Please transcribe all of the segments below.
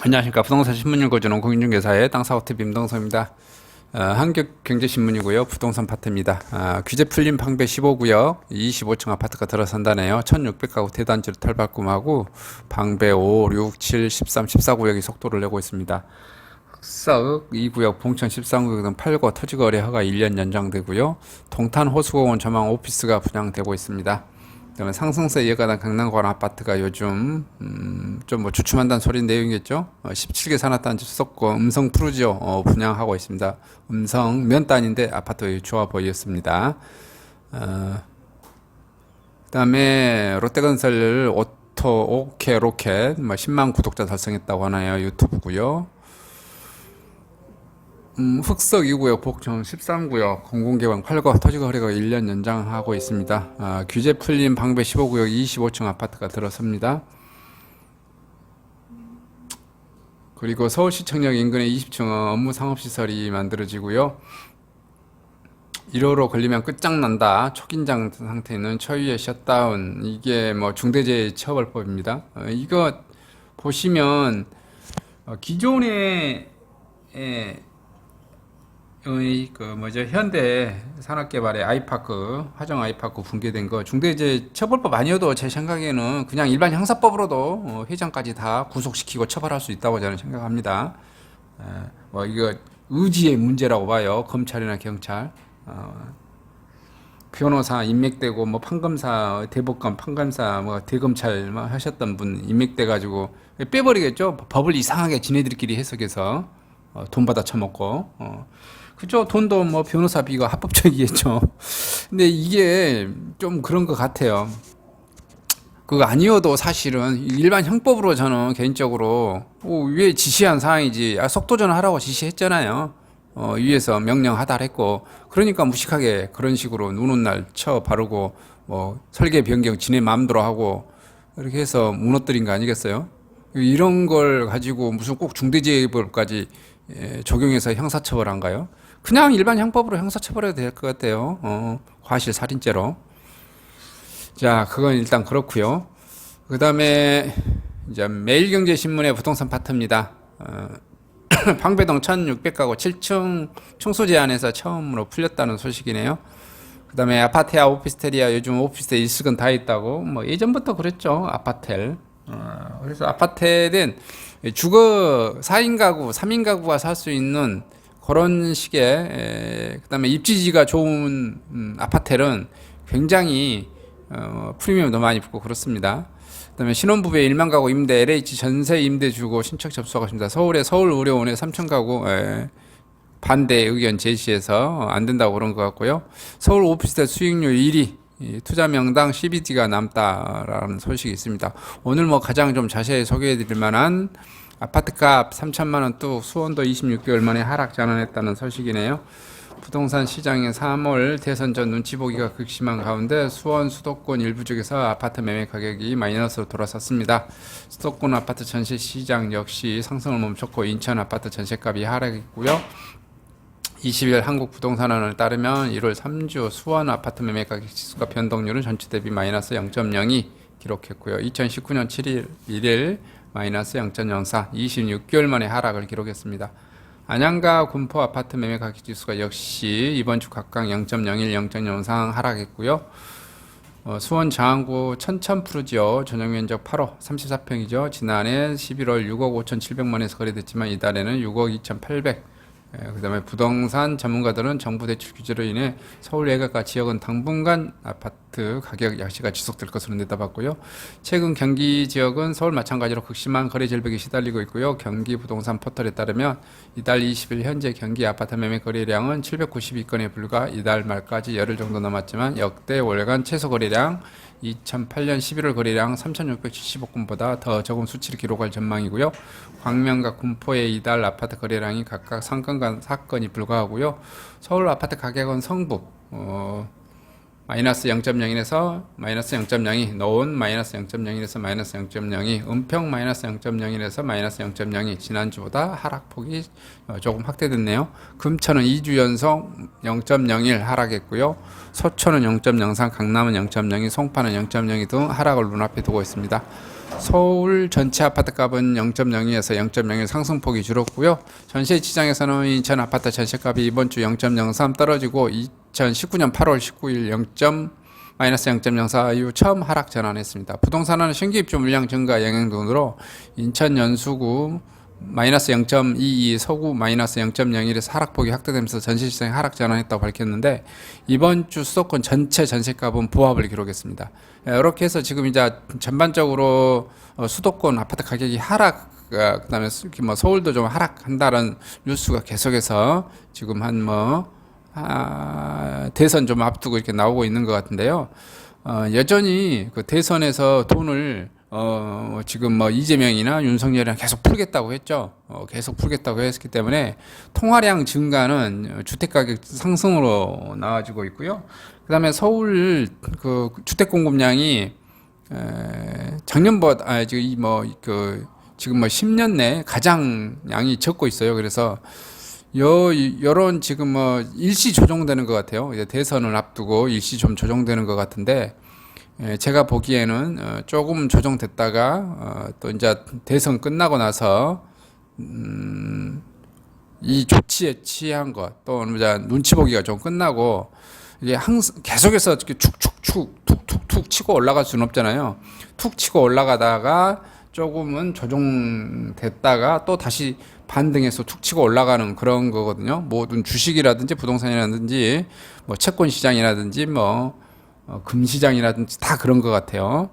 안녕하십니까 부동산 신문 고주는 공인중개사의 땅사업TV 임동서입니다. 어, 한국경제신문이고요 부동산 파트입니다. 아, 규제 풀림 방배 15구역 25층 아파트가 들어선다네요. 1600가구 대단지로 탈바꿈하고 방배 5, 6, 7, 13, 14구역이 속도를 내고 있습니다. 흑사읍 2구역, 봉천 13구역 등 8거 토지거래 허가 1년 연장되고요. 동탄 호수공원 전망 오피스가 분양되고 있습니다. 그다음에 상승세 이어가던 강남권 아파트가 요즘 음, 좀 뭐 주춤한다는 소리 내용이겠죠. 어, 17개 산업단지 수도권 음성 푸르지오 어, 분양하고 있습니다. 음성 면 단인데 아파트 좋아 보였습니다. 어, 그다음에 롯데건설 오토 오케 로켓 뭐 10만 구독자 달성했다고 하나요 유튜브고요. 음, 흑석 2구역, 복청 13구역, 공공개방 8거, 토지 거래가 1년 연장하고 있습니다. 아, 규제 풀림 방배 15구역 25층 아파트가 들어섭니다. 그리고 서울시청역 인근에 20층 업무 상업시설이 만들어지고요. 1호로 걸리면 끝장난다. 초긴장 상태는 초유의 셧다운. 이게 뭐 중대재해 처벌법입니다. 어, 이거 보시면 어, 기존에 에, 의, 그 뭐죠 현대 산업개발의 아이파크 화정 아이파크 붕괴된 거 중대재해 처벌법 아니어도 제 생각에는 그냥 일반 형사법으로도 어, 회장까지 다 구속시키고 처벌할 수 있다고 저는 생각합니다. 에, 뭐 이거 의지의 문제라고 봐요 검찰이나 경찰. 어, 변호사 인맥되고 뭐 판검사 대법관 판검사 뭐 대검찰 뭐 하셨던 분 인맥돼 가지고 빼버리겠죠 법을 이상하게 지네들끼리 해석해서 어, 돈 받아 처먹고 어. 그죠? 돈도 뭐 변호사비가 합법적이겠죠. 근데 이게 좀 그런 것 같아요. 그거 아니어도 사실은 일반 형법으로 저는 개인적으로 어, 위에 지시한 사항이지 아, 속도전 하라고 지시했잖아요. 어, 위에서 명령 하달했고. 그러니까 무식하게 그런 식으로 누는 날쳐 바르고 뭐 설계 변경 지네 마음대로 하고 이렇게 해서 무너뜨린 거 아니겠어요? 이런 걸 가지고 무슨 꼭 중대재해법까지 예, 적용해서 형사처벌한가요? 그냥 일반 형법으로 형사 처벌해도 될 것 같아요. 어, 과실 살인죄로. 자, 그건 일단 그렇고요. 그 다음에 이제 매일경제 신문의 부동산 파트입니다. 어, 방배동 1600가구 7층 청소 제한에서 처음으로 풀렸다는 소식이네요. 그다음에 아파트야 오피스텔이야 요즘 오피스텔 일식은 다 있다고 뭐 예전부터 그랬죠 아파텔. 어, 그래서 아파텔은 주거 4인 가구, 3인 가구가 살 수 있는 그런 식의 에, 그다음에 입지지가 좋은 음, 아파텔은 굉장히 어, 프리미엄도 많이 붙고 그렇습니다. 그다음에 신혼부부의 1만 가구 임대 LH 전세 임대 주고 신청 접수하겠습니다. 서울의 서울 의료원의 3천 가구 예, 반대 의견 제시해서 안 된다고 그런 것 같고요. 서울 오피스텔 수익률 1위 이 투자 명당 CBD가 남다라는 소식이 있습니다. 오늘 뭐 가장 좀 자세히 소개해 드릴 만한 아파트값 3천만 원뚝 수원도 26개월 만에 하락 전환했다는 소식이네요. 부동산 시장의 3월 대선 전 눈치 보기가 극심한 가운데 수원 수도권 일부 지역에서 아파트 매매 가격이 마이너스로 돌아섰습니다. 수도권 아파트 전세 시장 역시 상승을 멈췄고 인천 아파트 전세값이 하락했고요. 20일 한국부동산원을 따르면 1월 3주 수원 아파트 매매 가격 지수가 변동률은 전체 대비 마이너스 0.02 기록했고요. 2019년 7일 1일 마이너스 0.04 26개월 만에 하락을 기록했습니다. 안양과 군포 아파트 매매 가격 지수가 역시 이번 주 각각 0.01, 0.03 하락했고요. 어, 수원 장안구 천천 푸르지오 전용 면적 8호 34평이죠. 지난해 11월 6억 5,700만에서 거래됐지만 이달에는 6억 2,800. 예, 그다음에 부동산 전문가들은 정부 대출 규제로 인해 서울 예가과 지역은 당분간 아파트 가격 약세가 지속될 것으로 내다봤고요. 최근 경기 지역은 서울 마찬가지로 극심한 거래 절벽에 시달리고 있고요. 경기 부동산 포털에 따르면 이달 20일 현재 경기 아파트 매매 거래량은 792건에 불과 이달 말까지 열흘 정도 남았지만 역대 월간 최소 거래량 2008년 11월 거래량 3,675건보다 더 적은 수치를 기록할 전망이고요. 광명과 군포의 이달 아파트 거래량이 각각 3건간 4건이 불과하고요. 서울 아파트 가격은 성북 어, 마이너스 0.01에서 마이너스 0.02, 노원 마이너스 0.01에서 마이너스 0.02, 은평 마이너스 0.01에서 마이너스 0.02 지난주보다 하락폭이 어, 조금 확대됐네요. 금천은 2주 연속 0.01 하락했고요. 서초는 0.03, 강남은 0.02, 송파는 0.02 등 하락을 눈앞에 두고 있습니다. 서울 전체 아파트 값은 0.02에서 0.01 상승폭이 줄었고요. 전세 시장에서는 인천 아파트 전세값이 이번 주 0.03 떨어지고 2019년 8월 19일 0. 마이너스 0.04 이후 처음 하락 전환했습니다. 부동산은 신규 입주 물량 증가 영향 등으로 인천 연수구 마이너스 0.22 서구 마이너스 0.01에서 하락폭이 확대되면서 전세 시장이 하락 전환했다고 밝혔는데 이번 주 수도권 전체 전세값은 부합을 기록했습니다. 예, 이렇게 해서 지금 이제 전반적으로 어, 수도권 아파트 가격이 하락 어, 그다음에 수- 뭐 서울도 좀 하락한다는 뉴스가 계속해서 지금 한뭐 아, 대선 좀 앞두고 이렇게 나오고 있는 것 같은데요. 어, 여전히 그 대선에서 돈을 어, 지금 뭐 이재명이나 윤석열이랑 계속 풀겠다고 했죠. 어, 계속 풀겠다고 했기 때문에 통화량 증가는 주택 가격 상승으로 나와지고 있고요. 그 다음에 서울 그 주택 공급량이 에, 작년보다 아 지금 이뭐그 지금 뭐 10년 내 가장 양이 적고 있어요. 그래서 여 여론 지금 뭐 일시 조정되는 것 같아요. 이제 대선을 앞두고 일시 좀 조정되는 것 같은데 예, 제가 보기에는 어, 조금 조정됐다가 어, 또 이제 대선 끝나고 나서 음, 이 조치에 취한 것, 또 눈치 보기가 좀 끝나고 이게 항상 계속해서 이렇게 축축축 툭툭툭 치고 올라갈 수는 없잖아요. 툭 치고 올라가다가 조금은 조정됐다가 또 다시 반등해서 툭 치고 올라가는 그런 거거든요. 모든 주식이라든지 부동산이라든지 뭐 채권 시장이라든지 뭐 어, 금시장이라든지 다 그런 것 같아요.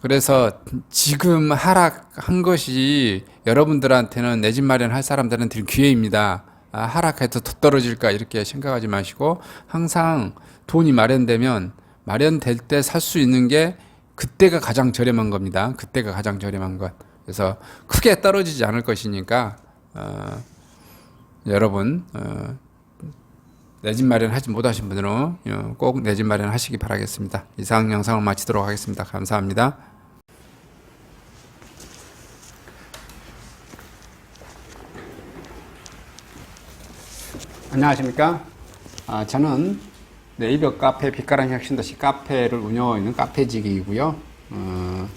그래서 지금 하락한 것이 여러분들한테는 내 집 마련할 사람들한테는 기회입니다. 아, 하락해도 더 떨어질까 이렇게 생각하지 마시고 항상 돈이 마련되면 마련될 때 살 수 있는 게 그때가 가장 저렴한 겁니다. 그때가 가장 저렴한 것. 그래서 크게 떨어지지 않을 것이니까 어, 여러분 어, 내 집 마련하지 못하신 분들은 어, 꼭내 집 마련하시기 바라겠습니다. 이상 영상을 마치도록 하겠습니다. 감사합니다. 안녕하십니까? 아, 저는 네이버 카페 빛가람 혁신도시 카페를 운영하고 있는 카페직이고요. 어,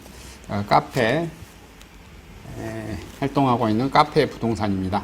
어, 카페 에, 활동하고 있는 카페 부동산입니다.